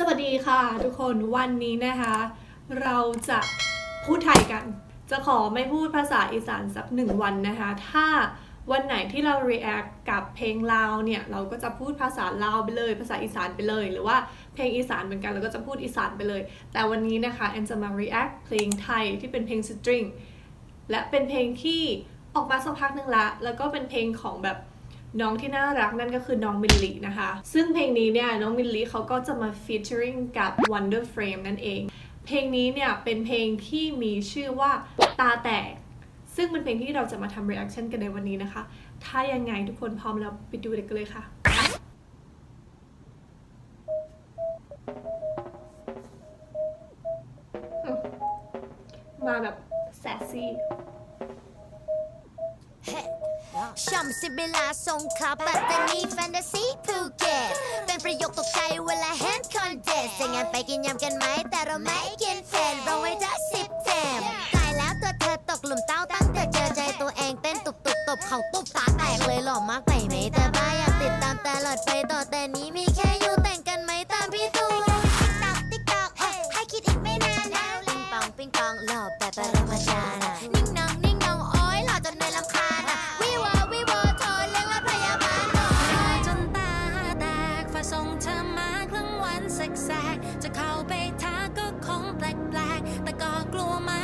สวัสดีค่ะทุกคนวันนี้นะคะ เราจะพูดไทยกัน จะขอไม่พูดภาษาอีสานสักหนึ่งวันนะคะ ถ้าวันไหนที่เรา react กับเพลงลาวเนี่ย เราก็จะพูดภาษาลาวไปเลย ภาษาอีสานไปเลย หรือว่าเพลงอีสานเหมือนกันเราก็จะพูดอีสานไปเลย แต่วันนี้นะคะแอนจะมา react เพลงไทยที่เป็นเพลงสตริงและเป็นเพลงที่ออกมาสักพักหนึ่งละแล้วก็เป็นเพลงของแบบ น้องที่น่ารักนั่นก็คือน้องมิลลีนะคะ ซึ่งเพลงนี้เนี่ยน้องมิลลีเขาก็จะมา featuring กับ Wonder Frame นั่นเอง เพลงนี้เนี่ยเป็นเพลงที่มีชื่อว่าตาแตก ซึ่งเป็นเพลงที่เราจะมาทำ reaction กันในวันนี้นะคะ ถ้ายังไงทุกคนพร้อมแล้วไปดูเด็กกันเลยค่ะ มาแบบแซซี่ ชอมสิเวลาสงขลาปัตตานีแฟนตาซีภูเก็ตเป็นประโยคตกใจเวลาเห็นคอนเทสจะงานไปกินยำกันไหม แต่เราไม่กินแฟนเราไว้ได้สิบแถมตายแล้วตัวเธอตกหลุมเต้าตั้งแต่เจอใจตัวเองเต้นตุบตุบตบเขาตุบตาแตกเลยหล่อมากไปไหมแต่บ้าอยากติดตามตลอดไปต่อแต่นี้มี อมาครึ่งวันแสกๆจะเข้าไปทักก็คงแปลกๆแต่ก็กลัวมา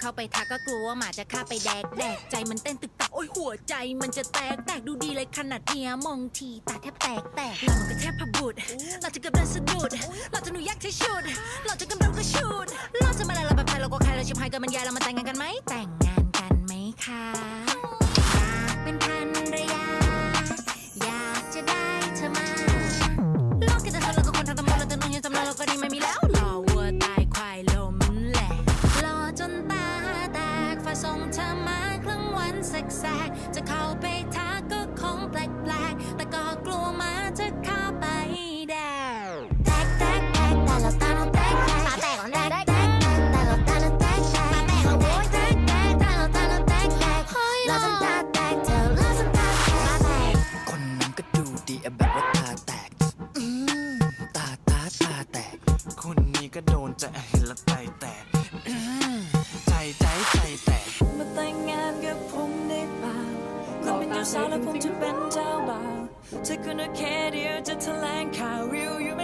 เข้าไปทักก็กลัวว่าหมาจะฆ่าไปแดกแดกใจมันเต้นตึกตักโอ้ยหัวใจมันจะแตกแตกดูดีเลยขนาดเนี้ยมองทีตาแทบแตกแตกเรามันก็แทบพบุตรเราจะเกือบเดินสะดุดเราจะหนูยักษ์ที่ชุดเราจะกำลังกระชุดเราจะมาอะไรเราแบบใครเราก็ใครเราชิบหายกันมันยายเรามาแต่งงานกันไหมแต่งงาน แสกๆจะเข้าไปทักก็คงแปลกๆแต่ก็กลัวมาจะเข้าไปแดวแตกแตกแตกแต่เราตาเราแตกตาแตกแตกแตกแต่เราตาเราแตกตาแตกโอ้ยแตกแตกแต่เราตาเราแตกแตกเราจนตาแตกเธอเราจนตาแตกมาแตกคนนั้นก็ดูดีอะแบบว่าตาแตกอืมตาตาตาแตก คนนี้ก็โดนใจเห็นแล้วใจแตกอืมใจใจใจ สาวและผมจะเป็นเจ้าบ่าวเธอคนโอเคเดียวจะแถลงข่าววิวอยู่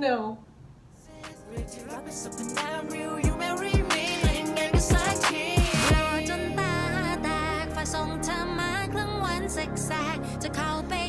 no รอยู่ไม่ริมมีแต่งงานกันสักทีรอจนตาแตกฝาส่งเธอมาครึ่งวันแสกจะเข้าไป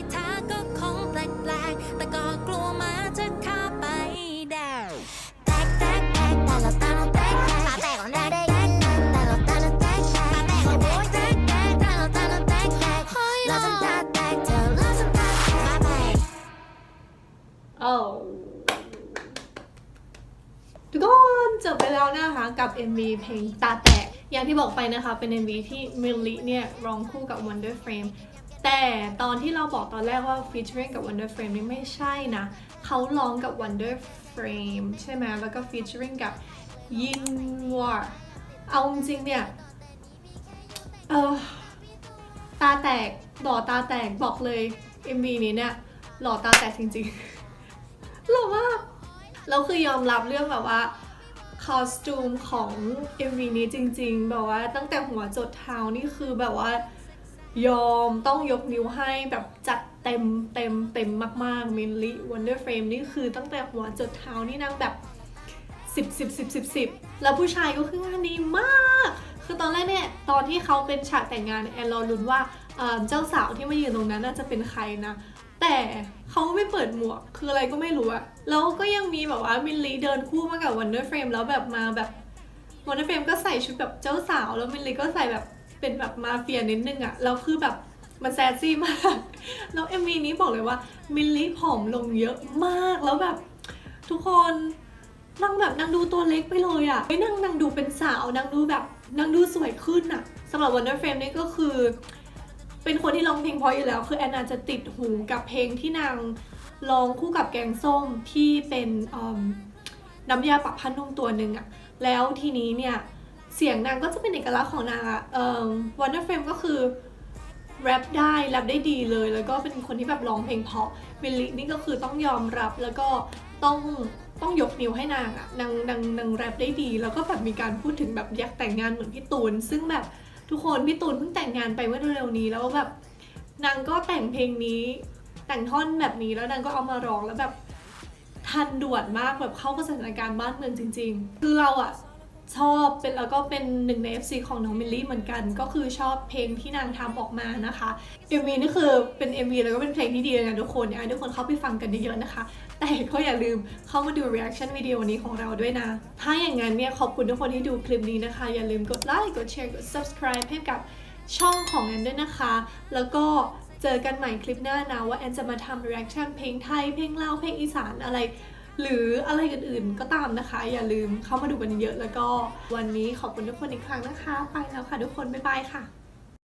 จบไปแล้วนะคะกับ MV เพลงตาแตก อย่างที่บอกไปนะคะเป็น MV ที่มิลลิเนี่ยร้องคู่กับ Wonder Frame แต่ตอนที่เราบอกตอนแรกว่า featuring กับ Wonder Frame นี่ไม่ใช่นะ เขาร้องกับ Wonder Frame ใช่ไหมแล้วก็ featuring กับยินวอร์เอาจริงเนี่ยเออตาแตกหล่อตาแตกบอกเลย MV นี้เนี่ยหล่อตาแตกจริงๆหล่อมากแล้วคือยอมรับเรื่องแบบว่า คอสตูมของ MV นี้จริงๆ แบบว่าตั้งแต่หัวจดเท้านี่คือแบบว่ายอมต้องยกนิ้วให้แบบจัดเต็มเต็มเต็มมากๆมิลลิวันเดอร์เฟรมนี่คือตั้งแต่หัวจดเท้านี่นางแบบสิบสิบสิบสิบสิบแล้วผู้ชายก็คืองานดีมาก คือตอนแรกเนี่ย ตอนที่เขาเป็นฉากแต่งงานเนี่ยแอนรอลุ้นว่าเอ่อเจ้าสาวที่มายืนตรงนั้นน่าจะเป็นใครนะ แต่เขาไม่เปิดหมวกคืออะไรก็ไม่รู้อะแล้วก็ยังมีแบบว่ามิลลีเดินคู่มากับวันเดอร์เฟรมแล้วแบบมาแบบวันเดอร์เฟรมก็ใส่ชุดแบบเจ้าสาว แล้วมิลลีก็ใส่แบบเป็นแบบมาเฟียนิดนึงอะแล้วคือแบบมันแซซี่มาก แล้วเอ็มวีนี้บอกเลยว่ามิลลีผอมลงเยอะมากแล้วแบบทุกคนนางแบบนางดูตัวเล็กไปเลยอะเฮ้ยนางนางดูเป็นสาวนางดูแบบนางดูสวยขึ้นอะสำหรับวันเดอร์เฟรมนี่ก็คือ เป็นคนที่ร้องเพลงเพราะอยู่แล้วคือแอนนาจะติดหูกับเพลงที่นางร้องคู่กับแกงส้มที่เป็นน้ำยาปรับผ้านุ่มตัวหนึ่งอะแล้วทีนี้เนี่ย เสียงนางก็จะเป็นเอกลักษณ์ของนางอะวันเดอร์เฟรมก็คือแรปได้แรปได้ดีเลย แล้วก็เป็นคนที่แบบร้องเพลงเพราะมิลลินี่ก็คือต้องยอมรับแล้วก็ต้องต้องยกนิ้วให้นางอะนางนางนางแรปได้ดี แล้วก็แบบมีการพูดถึงแบบอยากแต่งงานเหมือนพี่ตูน ซึ่งแบบ ทุกคนพี่ตูนเพิ่งแต่งงานไปเมื่อเร็วๆนี้แล้วแบบนางก็แต่งเพลงนี้ แต่งท่อนแบบนี้แล้วนางก็เอามาร้องแล้วแบบทันด่วนมากแบบเข้ากับสถานการณ์บ้านเมืองจริง ๆ คือเราอะ ชอบเป็นแล้วก็เป็นหนึ่งใน FC ของน้องมิลลี่เหมือนกัน ก็คือชอบเพลงที่นางทำออกมานะคะ MV นี่คือเป็น MV แล้วก็เป็นเพลงที่ดีเลยนะทุกคนอยากให้ทุกคนเข้าไปฟังกันเยอะๆนะคะ แต่ก็อย่าลืมเข้ามาดู reaction วิดีโอนี้ของเราด้วยนะ ถ้าอย่างนั้นเนี่ยขอบคุณทุกคนที่ดูคลิปนี้นะคะ อย่าลืมกดไลค์กดแชร์กด subscribe ให้กับช่องของแอนด้วยนะคะ แล้วก็เจอกันใหม่คลิปหน้านะว่าแอนจะมาทำ reaction เพลงไทยเพลงลาวเพลงอีสานอะไร หรืออะไรอื่นๆก็ตามนะคะ อย่าลืมเข้ามาดูกันเยอะแล้วก็วันนี้ขอบคุณทุกคนอีกครั้งนะคะ ไปแล้วค่ะทุกคน บ๊ายบายค่ะ